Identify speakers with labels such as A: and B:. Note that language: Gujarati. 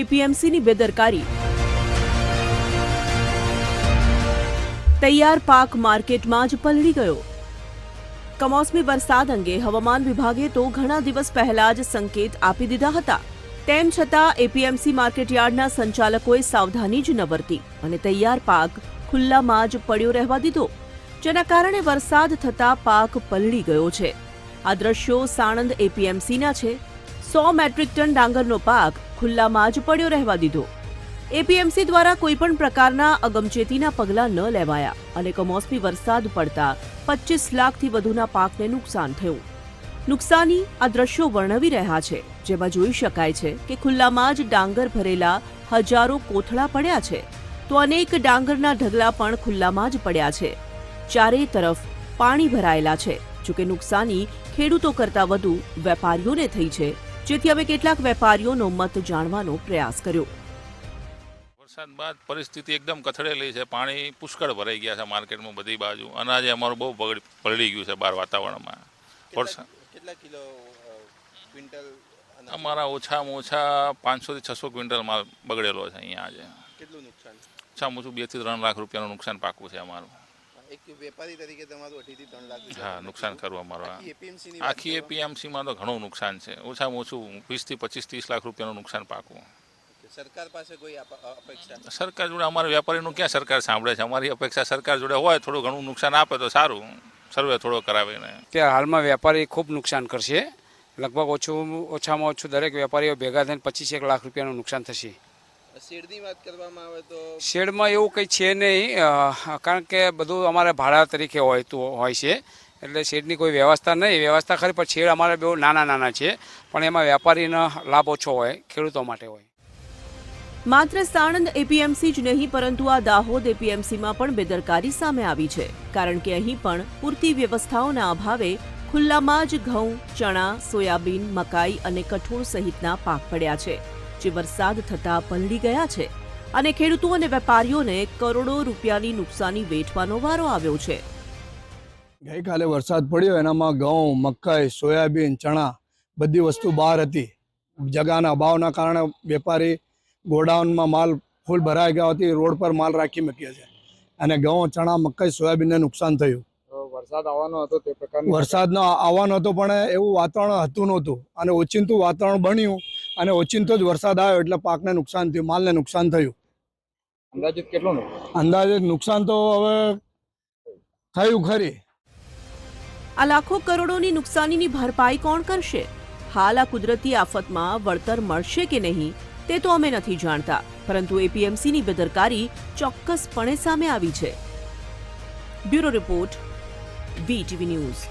A: એપીએમસીની બેદરકારી. તૈયાર પાક માર્કેટમાં જ પલળી ગયો. કમોસમી વરસાદ અંગે હવામાન વિભાગે તો ઘણા દિવસ પહેલા જ સંકેત આપી દીધા હતા. તેમ છતાં, એપીએમસી માર્કેટયાર્ડના સંચાલકોએ સાવધાની જ ન વર્તી અને તૈયાર પાક ખુલ્લામાં જ પડ્યો રહેવા દીધો, જેના કારણે વરસાદ થતા પાક પલળી ગયો છે. આ દ્રશ્યો સાણંદ એપીએમસીના છે. સો મેટ્રિક ટન ડાંગરનો પાક ખુલ્લામાં જ પડ્યો રહેવા દીધો. એપીએમસી દ્વારા કોઈપણ પ્રકારના અગમચેતીના પગલાં ન લેવાયા અને કમોસમી વરસાદ પડતા પચીસ લાખથી વધુના પાકને નુકસાન થયું. નુકસાની આ દ્રશ્યો વર્ણવી રહ્યા છે, જેમાં જોઈ શકાય છે કે ખુલ્લામાં જ ડાંગર ભરેલા હજારો કોથળા પડ્યા છે, તો અનેક ડાંગરના ઢગલા પણ ખુલ્લામાં જ પડ્યા છે. ચારે તરફ પાણી ભરાયેલા છે, જોકે નુકસાની ખેડૂતો કરતા વધુ વેપારીઓને થઈ છે. જેથી અમે કેટલાક વેપારીઓનો મત જાણવાનો પ્રયાસ કર્યો.
B: વરસાદ બાદ પરિસ્થિતિ એકદમ કથળેલી છે. પાણી પુષ્કળ ભરાઈ ગયા છે માર્કેટમાં બધી બાજુ. અનાજે અમારું બહુ બગડ પલળી ગયું છે બહાર વાતાવરણમાં. વરસાદ.
C: કેટલા કિલો ક્વિન્ટલ
B: અમારા ઓછામાં ઓછા પાંચસોથી છસો ક્વિન્ટલ માલ બગડેલો છે અહીંયા આજે.
C: કેટલું નુકસાન?
B: ઓછામાં ઓછું બેથી ત્રણ લાખ રૂપિયાનું નુકસાન પાકું છે અમારું.
C: એક વેપારી તરીકે તમારું અઢીથી ત્રણ લાખ
B: હા નુકસાન ખરું અમારું
C: આખી
B: એપીએમસીમાં તો ઘણું નુકસાન છે. ઓછામાં ઓછું વીસથી પચીસ ત્રીસ લાખ રૂપિયાનું નુકસાન પાકું.
C: સરકાર પાસે કોઈ અપ- અપેક્ષા?
B: સરકાર જોડે અમારા વેપારીનું ક્યાં સરકાર સાંભળે છે? અમારી અપેક્ષા સરકાર જોડે હોય થોડું ઘણું નુકસાન આપે તો સારું. સર્વે થોડો કરાવીને.
D: કે હાલમાં વેપારી ખૂબ નુકસાન કરશે. લગભગ ઓછું ઓછામાં ઓછું દરેક વેપારીઓ ભેગા થઈને પચીસ એક લાખ રૂપિયાનું નુકસાન થશે.
C: શેડની વાત કરવામાં આવે તો
D: શેડમાં એવું કંઈ છે નહીં કારણ કે બધું અમારે ભાડા તરીકે હોય તો હોય છે. એટલે શેડની કોઈ વ્યવસ્થા નહીં. વ્યવસ્થા ખરી પણ શેડ અમારે બહુ નાના નાના છે. પણ એમાં વેપારીનો લાભ ઓછો હોય ખેડૂતો માટે હોય.
A: માત્ર સાણંદ એપીએમસી જ નહીં પરંતુ આ દાહોદ એપીએમસીમાં પણ બેદરકારી સામે આવી છે. કારણ કે અહીં પણ પૂરતી વ્યવસ્થાઓના અભાવે ખુલ્લામાં જ ઘઉં ચણા સોયાબીન મકાઈ અને કઠોળ સહિતના પાક પડ્યા છે. જે વરસાદ થતા પલળી ગયા છે અને ખેડૂતો અને વેપારીઓને કરોડો રૂપિયાની નુકસાની વેઠવાનો વારો આવ્યો છે.
E: ગઈકાલે વરસાદ પડ્યો એનામાં ઘઉં મકાઈ સોયાબીન ચણા બધી વસ્તુ બહાર હતી. જગાના અભાવના કારણે વેપારી ગોડાઉનમાં માલ ફૂલ ભરાઈ ગયા હતી રોડ પર માલ રાખી મૂક્યો છે. અને ઘઉં ચણા મકાઈ સોયાબીનને નુકસાન થયું.
F: વરસાદ આવવાનો હતો તે પ્રકાર
E: વરસાદનો આવવાનો હતો પણ એવું વાતાવરણ હતું નહોતું. અને ઓચિંતું વાતાવરણ બન્યું. અને ઓચિંતો જ વરસાદ આવ્યો એટલે પાકને નુકસાન થયું માલને નુકસાન થયું.
F: અંદાજે કેટલું નુકસાન?
E: અંદાજે નુકસાન તો હવે થયું ખરી.
A: આ લાખો કરોડોની નુકસાનીની ભરપાઈ કોણ કરશે? હાલ આ કુદરતી આફતમાં વળતર મળશે કે નહીં તે તો અમે નથી જાણતા પરંતુ એપીએમસીની બેદરકારી ચોક્કસપણે સામે આવી છે. Bureau report VTV news.